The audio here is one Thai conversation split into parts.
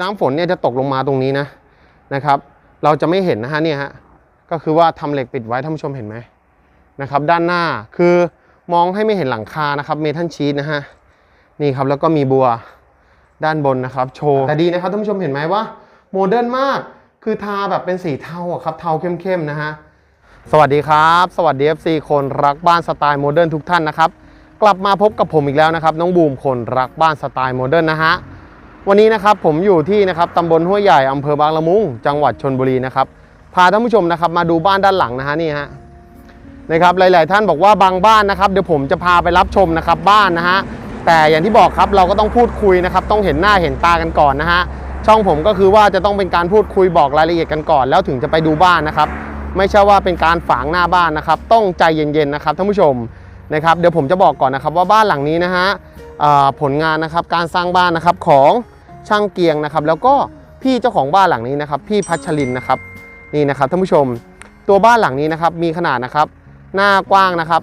น้ำฝนเนี่ยจะตกลงมาตรงนี้นะนะครับ เราจะไม่เห็นนะฮะเนี่ยฮะก็คือว่าทำเหล็กปิดไว้ท่านผู้ชมเห็นไหมนะครับ ด้านหน้าคือมองให้ไม่เห็นหลังคานะครับเมทัลชีตนะฮะนี่ครับแล้วก็มีบัวด้านบนนะครับ โชว์แต่ดีนะครับท่านผู้ชมเห็นไหมว่าโมเดิร์นมากคือทาแบบเป็นสีเทาครับเทาเข้มๆนะฮะสวัสดีครับ สวัสดี FC คนรักบ้านสไตล์โมเดิร์นทุกท่านนะครับ กลับมาพบกับผมอีกแล้วนะครับ น้องบูมคนรักบ้านสไตล์โมเดิร์นนะฮะ วันนี้นะครับผมอยู่ที่นะครับตำบลห้วยใหญ่อำเภอบางละมุง จังหวัดชนบุรีนะครับพาท่านผู้ชมนะครับมาดูบ้านด้านหลังนะฮะนี่ฮะนะครับหลาย ๆ ท่านบอกว่าบางบ้านนะครับเดี๋ยวผมจะพาไปรับชมนะครับบ้านนะฮะแต่อย่างที่บอกครับเราก็ต้องพูดคุยนะครับต้องเห็นหน้าเห็นตากันก่อนนะฮะช่องผมก็คือว่าจะต้องเป็นการพูดคุยบอกรายละเอียดกันก่อน แล้วถึงจะไปดูบ้านนะครับไม่ใช่ว่าเป็นการฝางหน้าบ้านนะครับต้องใจเย็น ๆ นะครับท่านผู้ชมนะครับเดี๋ยวผมจะบอกก่อนนะครับว่าบ้านหลังนี้นะฮะผลงานนะครับการสร้างบ้านนะครับของ ช่างเกียงนะครับ แล้วก็พี่เจ้าของบ้านหลังนี้นะครับ พี่พัชรินนะครับนี่นะครับท่านผู้ชม ตัวบ้านหลังนี้นะครับมีขนาดนะครับ หน้ากว้างนะครับ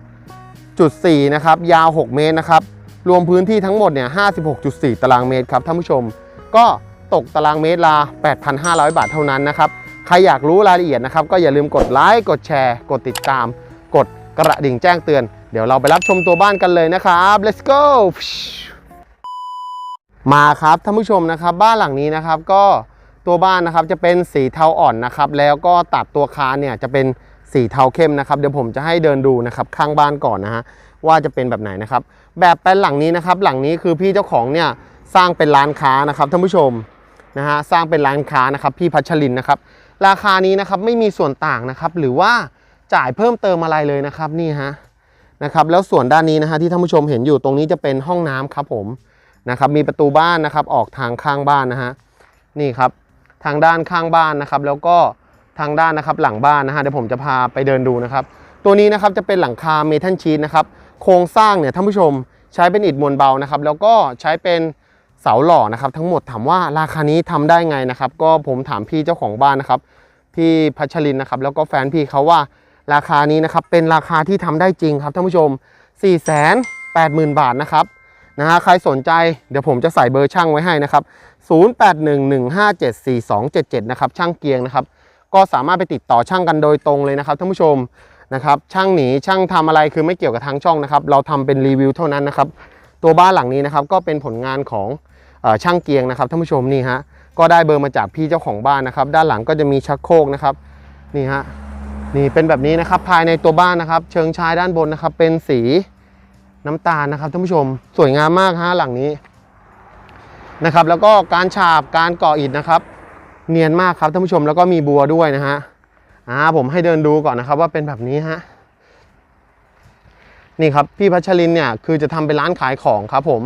9.4 นะครับ ยาว 6 เมตรนะครับ รวมพื้นที่ทั้งหมดเนี่ย 56.4 ตารางเมตรครับท่านผู้ชม ก็ตกตารางเมตรละ 8,500 บาทเท่านั้นนะครับ ใครอยากรู้รายละเอียดนะครับ ก็อย่าลืมกดไลค์ กดแชร์ กดติดตาม กดกระดิ่งแจ้งเตือน เดี๋ยวเราไปรับชมตัวบ้านกันเลยนะครับ let's go มาครับท่านผู้ชมนะครับบ้านหลังนี้นะครับก็ตัวบ้านนะครับจะเป็นสีเทาอ่อนนะครับแล้วก็ตัดตัวคานเนี่ยจะเป็นสีเทาเข้มนะครับเดี๋ยวผมจะให้เดินดูนะครับข้างบ้านก่อนนะฮะว่าจะเป็นแบบไหนนะครับแบบแปลนหลังนี้นะครับหลังนี้คือพี่เจ้าของเนี่ยสร้างเป็นร้านค้านะครับท่านผู้ชมนะฮะสร้างเป็นร้านค้านะครับพี่พัชรินนะครับราคานี้นะครับไม่มีส่วนต่างนะครับหรือว่าจ่ายเพิ่มเติมอะไรเลยนะครับนี่ฮะนะครับแล้วส่วนด้านนี้นะฮะที่ท่านผู้ชมเห็นอยู่ตรงนี้จะเป็นห้องน้ำครับผม นะครับมีประตูบ้านนะครับออกทางข้างบ้านนะฮะนี่ครับทางด้านข้างบ้านนะครับ แล้วก็ทางด้านนะครับหลังบ้านนะฮะเดี๋ยวผมจะพาไปเดินดูนะครับ ตัวนี้นะครับจะเป็นหลังคาเมทัลชีตนะครับโครงสร้างเนี่ยท่านผู้ชมใช้เป็นอิฐมวลเบานะครับ แล้วก็ใช้เป็นเสาหล่อนะครับ ทั้งหมดถามว่าราคานี้ทำได้ไงนะครับ ก็ผมถามพี่เจ้าของบ้านนะครับพี่พัชรินนะครับ แล้วก็แฟนพี่เขาว่าราคานี้นะครับเป็นราคาที่ทำได้จริงครับท่านผู้ชม 4 8 0 0 0 0 บาทนะครับ นะฮะใครสนใจเดี๋ยวผมจะใส่เบอร์ช่างไว้ให้นะครับ 0811574277 นะครับช่างเกียงนะครับ ก็สามารถไปติดต่อช่างกันโดยตรงเลยนะครับท่านผู้ชมนะครับช่างหนีช่างทำอะไรคือไม่เกี่ยวกับทางช่องนะครับ เราทำเป็นรีวิวเท่านั้นนะครับ ตัวบ้านหลังนี้นะครับก็เป็นผลงานของอช่างเกียงนะครับท่านผู้ชมนี่ฮะก็ได้เบอร์มาจากพี่เจ้าของบ้านนะครับ ด้านหลังก็จะมีชักโครกนะครับนี่ฮะนี่เป็นแบบนี้นะครับภายในตัวบ้านนะครับ เชิงชายด้านบนนะครับ เป็นสี น้ำตาลนะครับท่านผู้ชมสวยงามมากฮะหลังนี้นะครับ แล้วก็การฉาบการก่ออิฐนะครับ เนียนมากครับท่านผู้ชมแล้วก็มีบัวด้วยนะฮะอ่าผมให้เดินดูก่อนนะครับว่าเป็นแบบนี้ฮะนี่ครับพี่พัชรินเนี่ยคือจะทำเป็นร้านขายของครับผม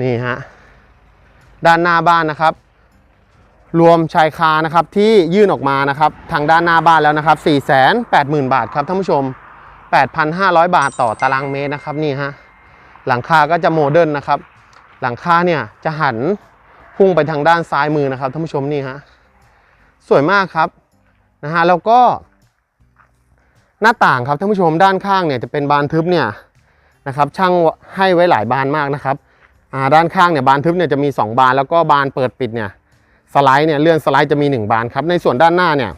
นี่ฮะด้านหน้าบ้านนะครับ รวมชายคานะครับที่ยื่นออกมานะครับ ทางด้านหน้าบ้านแล้วนะครับ 4 8 0 0 0 0 บาทครับท่านผู้ชม 8,500 บาทต่อตารางเมตรนะครับนี่ฮะหลังคาก็จะโมเดิร์นนะครับ หลังคาเนี่ยจะหันพุ่งไปทางด้านซ้ายมือนะครับท่านผู้ชมนี่ฮะสวยมากครับนะฮะแล้วก็ หน้าต่างครับท่านผู้ชมด้านข้างเนี่ยจะเป็นบานทึบเนี่ยนะครับช่างให้ไว้หลายบานมากนะครับด้านข้างเนี่ยบานทึบเนี่ยจะมี 2 บาน แล้วก็บานเปิดปิดเนี่ยสไลด์เนี่ยเลื่อนสไลด์จะมี 1 บานครับในส่วนด้านหน้าเนี่ย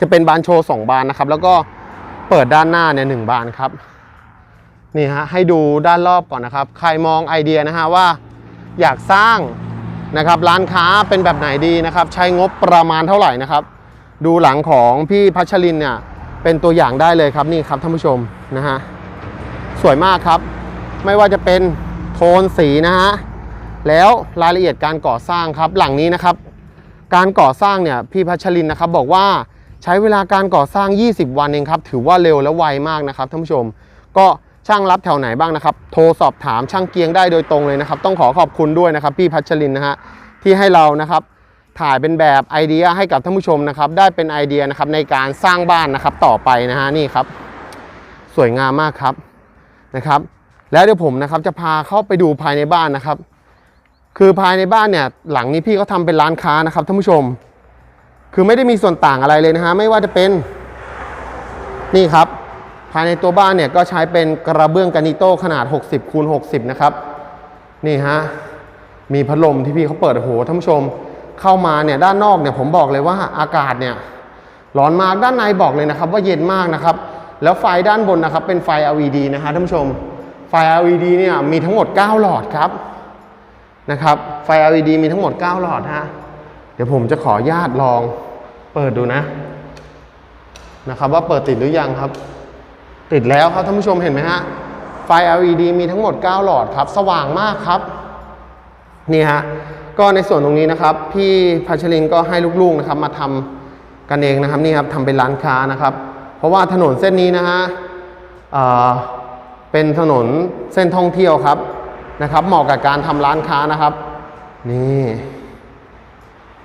จะเป็นบานโชว์2บานนะครับ แล้วก็ เปิดด้านหน้าเนี่ยหนึ่งบานครับนี่ฮะให้ดูด้านรอบก่อนนะครับ ใครมองไอเดียนะฮะว่าอยากสร้างนะครับร้านค้าเป็นแบบไหนดีนะครับ ใช้งบประมาณเท่าไหร่นะครับ ดูหลังของพี่พัชรินเนี่ยเป็นตัวอย่างได้เลยครับนี่ครับท่านผู้ชมนะฮะสวยมากครับ ไม่ว่าจะเป็นโทนสีนะฮะแล้วรายละเอียดการก่อสร้างครับหลังนี้นะครับ การก่อสร้างเนี่ยพี่พัชรินนะครับบอกว่า ใช้เวลาการก่อสร้าง 20 วันเองครับ ถือว่าเร็วและไวมากนะครับท่านผู้ชม ก็ช่างรับแถวไหนบ้างนะครับ โทรสอบถามช่างเกียงได้โดยตรงเลยนะครับ ต้องขอขอบคุณด้วยนะครับ พี่พัชรินนะฮะที่ให้เรานะครับถ่ายเป็นแบบไอเดียให้กับท่านผู้ชมนะครับ ได้เป็นไอเดียนะครับในการสร้างบ้านนะครับต่อไปนะฮะนี่ครับ สวยงามมากครับนะครับ แล้วเดี๋ยวผมนะครับจะพาเข้าไปดูภายในบ้านนะครับ คือภายในบ้านเนี่ยหลังนี้พี่เขาทำเป็นร้านค้านะครับท่านผู้ชม คือไม่ได้มีส่วนต่างอะไรเลยนะฮะไม่ว่าจะเป็นนี่ครับ ภายในตัวบ้านเนี่ยก็ใช้เป็นกระเบื้องกานิโต้ขนาด 60คูณ60 นะครับ นี่ฮะมีพัดลมที่พี่เขาเปิดโอ้โหท่านผู้ชม เข้ามาเนี่ยด้านนอกเนี่ยผมบอกเลยว่าอากาศเนี่ยร้อนมากด้านในบอกเลยนะครับ ว่าเย็นมากนะครับ แล้วไฟด้านบนนะครับเป็นไฟ LED นะฮะท่านผู้ชม ไฟ LED เนี่ยมีทั้งหมด 9 หลอดครับนะครับไฟ LED มีทั้งหมด 9 หลอดฮะ เดี๋ยวผมจะขอญาตลองเปิดดูนะ นะครับว่าเปิดติดหรือยังครับ ติดแล้วครับท่านผู้ชมเห็นไหมฮะ ไฟ LED มีทั้งหมด 9 หลอดครับ สว่างมากครับ นี่ฮะ ก็ในส่วนตรงนี้นะครับ พี่พัชรินก็ให้ลูกๆนะครับ มาทำกันเองนะครับนี่ครับทำเป็นร้านค้านะครับ เพราะว่าถนนเส้นนี้นะฮะเเป็นถนนเส้นท่องเที่ยวครับนะครับ เหมาะกับการทำร้านค้านะครับ นี่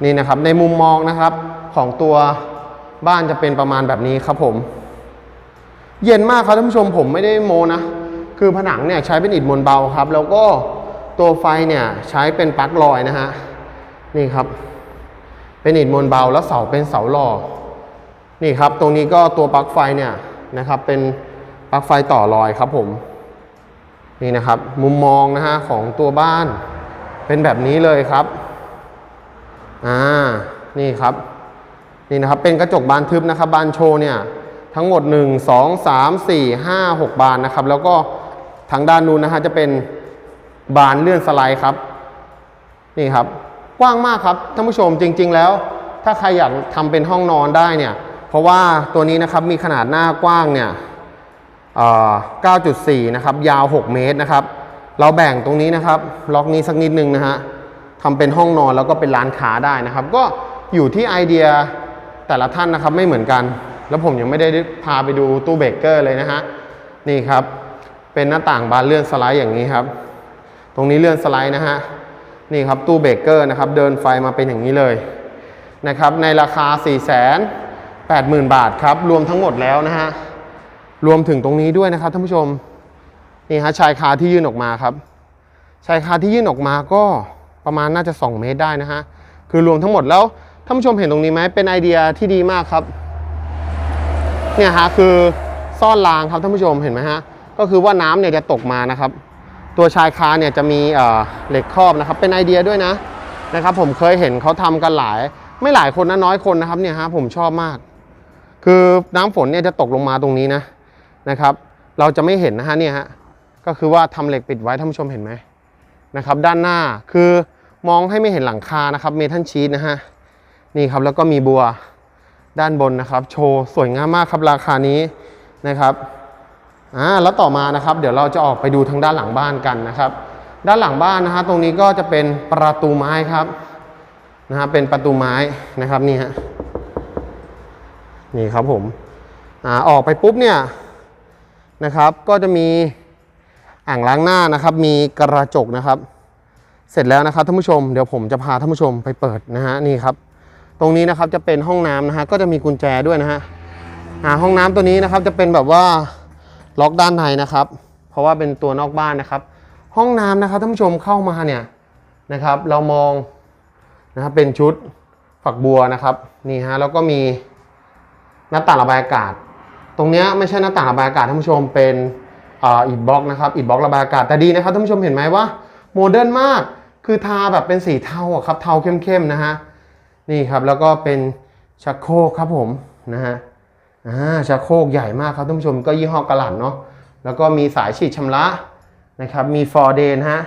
นี่นะครับในมุมมองนะครับของตัวบ้านจะเป็นประมาณแบบนี้ครับผม เย็นมากครับท่านผู้ชมผมไม่ได้โมนะคือผนังเนี่ยใช้เป็นอิฐมวลเบาครับ แล้วก็ตัวไฟเนี่ยใช้เป็นปลั๊กลอยนะฮะนี่ครับ เป็นอิฐมวลเบาแล้วเสาเป็นเสาหล่อนี่ครับ ตรงนี้ก็ตัวปลั๊กไฟเนี่ยนะครับเป็นปลั๊กไฟต่อลอยครับผมนี่นะครับมุมมองนะฮะของตัวบ้านเป็นแบบนี้เลยครับ อ่านี่ครับ นี่นะครับเป็นกระจกบานทึบนะครับบานโชว์เนี่ยทั้งหมด 1 2 3 4 5 6 บานนะครับ แล้วก็ทางด้านนู้นนะฮะจะเป็นบานเลื่อนสไลด์ครับ นี่ครับกว้างมากครับท่านผู้ชมจริง ๆ แล้ว ถ้าใครอยากทำเป็นห้องนอนได้เนี่ย เพราะว่าตัวนี้นะครับมีขนาดหน้ากว้างเนี่ยเอ่อ9.4 นะครับ ยาว 6 เมตรนะครับ เราแบ่งตรงนี้นะครับ ล็อกนี้สักนิดนึงนะฮะ ทำเป็นห้องนอนแล้วก็เป็นร้านค้าได้นะครับ ก็อยู่ที่ไอเดียแต่ละท่านนะครับไม่เหมือนกัน แล้วผมยังไม่ได้พาไปดูตู้เบเกอร์เลยนะฮะนี่ครับ เป็นหน้าต่างบานเลื่อนสไลด์อย่างนี้ครับ ตรงนี้เลื่อนสไลด์นะฮะนี่ครับตู้เบเกอร์นะครับเดินไฟมาเป็นอย่างนี้เลยนะครับในราคา 4 8 0 0 0 0 บาทครับรวมทั้งหมดแล้วนะฮะรวมถึงตรงนี้ด้วยนะครับท่านผู้ชมนี่ฮะชายคาที่ยื่นออกมาครับ ชายคาที่ยื่นออกมาก็ ประมาณน่าจะ 2 เมตรได้นะฮะ คือรวมทั้งหมดแล้วท่านผู้ชมเห็นตรงนี้ไหมเป็นไอเดียที่ดีมากครับ เนี่ยฮะคือซ่อนรางครับท่านผู้ชมเห็นไหมฮะ ก็คือว่าน้ำเนี่ยจะตกมานะครับ ตัวชายคาเนี่ยจะมีเอ่อเหล็กครอบนะครับ เป็นไอเดียด้วยนะนะครับ ผมเคยเห็นเขาทำกันหลาย ไม่หลายคนนะน้อยคนนะครับเนี่ยฮะผมชอบมาก คือน้ำฝนเนี่ยจะตกลงมาตรงนี้นะนะครับ เราจะไม่เห็นนะฮะเนี่ยฮะก็คือว่าทำเหล็กปิดไว้ท่านผู้ชมเห็นไหมนะครับ ด้านหน้าคือ มองให้ไม่เห็นหลังคานะครับเมทัลชีตนะฮะนี่ครับแล้วก็มีบัวด้านบนนะครับ โชว์สวยงามมากครับราคานี้นะครับอ่าแล้วต่อมานะครับ เดี๋ยวเราจะออกไปดูทางด้านหลังบ้านกันนะครับ ด้านหลังบ้านนะฮะตรงนี้ก็จะเป็นประตูไม้ครับนะฮะเป็นประตูไม้นะครับนี่ฮะนี่ครับผมอ่าออกไปปุ๊บเนี่ยนะครับ ก็จะมีอ่างล้างหน้านะครับ มีกระจกนะครับ เสร็จแล้วนะครับท่านผู้ชมเดี๋ยวผมจะพาท่านผู้ชมไปเปิดนะฮะนี่ครับ ตรงนี้นะครับจะเป็นห้องน้ำนะฮะก็จะมีกุญแจด้วยนะฮะห้องน้ำตัวนี้นะครับจะเป็นแบบว่าล็อกด้านในนะครับ เพราะว่าเป็นตัวนอกบ้านนะครับ ห้องน้ำนะครับท่านผู้ชมเข้ามาเนี่ยนะครับ เรามองนะครับเป็นชุดฝักบัวนะครับนี่ฮะแล้วก็มีหน้าต่างระบายอากาศ ตรงเนี้ยไม่ใช่หน้าต่างระบายอากาศท่านผู้ชมเป็นอ่าอิฐบล็อกนะครับอิฐบล็อกระบายอากาศแต่ดีนะครับท่านผู้ชมเห็นไหมว่าโมเดิร์นมาก คือทาแบบเป็นสีเทาอะครับ เทาเข้มๆนะฮะ นี่ครับแล้วก็เป็นชักโครกครับผมนะฮะ อ่าชักโครกใหญ่มากครับท่านผู้ชมก็ยี่ห้อกระหลัดเนาะ แล้วก็มีสายฉีดชำระนะครับ มีฟอร์เดนฮะ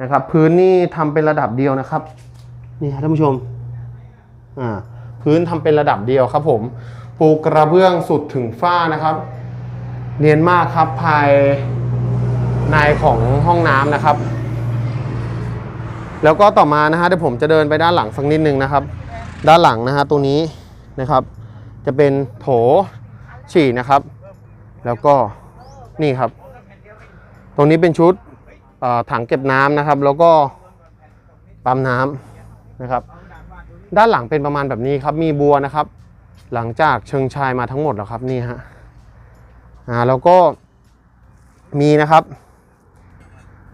นะครับพื้นนี่ทำเป็นระดับเดียวนะครับ นี่ครับท่านผู้ชม อ่าพื้นทำเป็นระดับเดียวครับผม ปูกระเบื้องสุดถึงฝ้านะครับ เนียนมากครับภายในของห้องน้ำนะครับ แล้วก็ต่อมานะฮะเดี๋ยวผมจะเดินไปด้านหลังสักนิดนึงนะครับ ด้านหลังนะฮะตรงนี้นะครับ จะเป็นโถฉี่นะครับ แล้วก็นี่ครับ ตรงนี้เป็นชุดถังเก็บน้ำนะครับ แล้วก็ปั๊มน้ำนะครับ ด้านหลังเป็นประมาณแบบนี้ครับ มีบัวนะครับ หลังจากเชิงชายมาทั้งหมดแล้วครับนี่ฮะอ่าแล้วก็มีนะครับ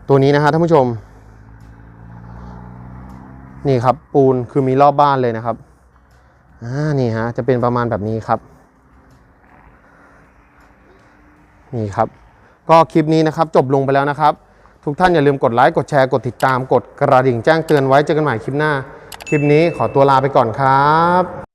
ตัวนี้นะฮะท่านผู้ชม นี่ครับปูนคือมีรอบบ้านเลยนะครับอ่านี่ฮะจะเป็นประมาณแบบนี้ครับ นี่ครับ ก็คลิปนี้นะครับจบลงไปแล้วนะครับ ทุกท่านอย่าลืมกดไลค์กดแชร์กดติดตามกดกระดิ่งแจ้งเตือนไว้เจอกันใหม่คลิปหน้า คลิปนี้ขอตัวลาไปก่อนครับ